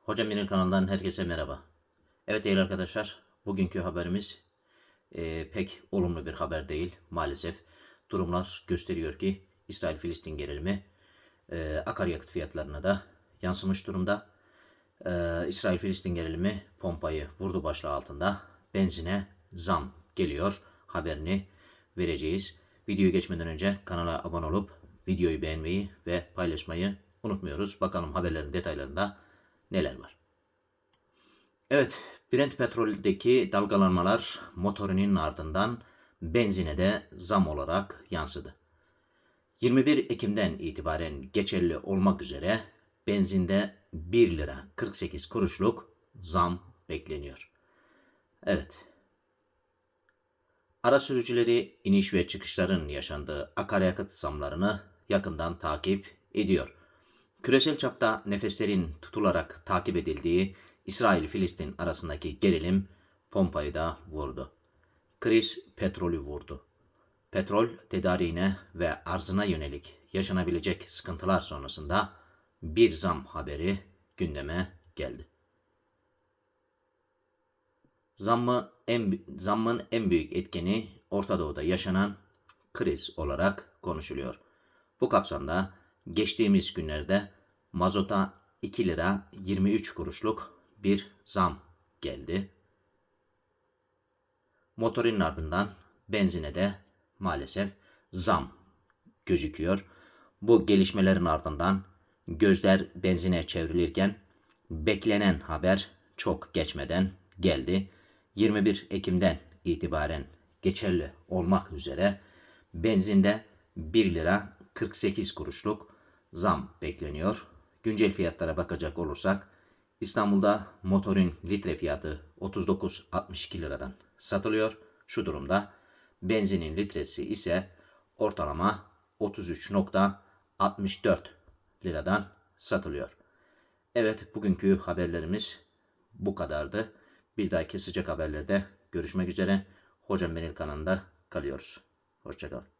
Hocam Benim kanalından herkese merhaba. Evet değerli arkadaşlar, bugünkü haberimiz e, pek olumlu bir haber değil maalesef. Durumlar gösteriyor ki İsrail-Filistin gerilimi e, akaryakıt fiyatlarına da yansımış durumda. E, İsrail-Filistin gerilimi pompayı vurdu başlığı altında. Benzine zam geliyor haberini vereceğiz. Videoyu geçmeden önce kanala abone olup videoyu beğenmeyi ve paylaşmayı unutmuyoruz. Bakalım haberlerin detaylarında neler var. Evet, Brent petroldeki dalgalanmalar motorinin ardından benzine de zam olarak yansıdı. 21 Ekim'den itibaren geçerli olmak üzere benzinde 1 lira 48 kuruşluk zam bekleniyor. Evet. Ara sürücüleri iniş ve çıkışların yaşandığı akaryakıt zamlarını yakından takip ediyor. Küresel çapta nefeslerin tutularak takip edildiği İsrail-Filistin arasındaki gerilim pompayı da vurdu. Kriz petrolü vurdu. Petrol tedariğine ve arzına yönelik yaşanabilecek sıkıntılar sonrasında bir zam haberi gündeme geldi. Zammı en, zammın en büyük etkeni Orta Doğu'da yaşanan kriz olarak konuşuluyor. Bu kapsamda geçtiğimiz günlerde mazota 2 lira 23 kuruşluk bir zam geldi. Motorinin ardından benzine de maalesef zam gözüküyor. Bu gelişmelerin ardından gözler benzine çevrilirken beklenen haber çok geçmeden geldi. 21 Ekim'den itibaren geçerli olmak üzere benzinde 1 lira 48 kuruşluk zam bekleniyor. Güncel fiyatlara bakacak olursak İstanbul'da motorun litre fiyatı 39.62 liradan satılıyor. Şu durumda benzinin litresi ise ortalama 33.64 liradan satılıyor. Evet bugünkü haberlerimiz bu kadardı. Bir dahaki sıcak haberlerde görüşmek üzere. Hocam Benil kanalında kalıyoruz. Hoşçakalın.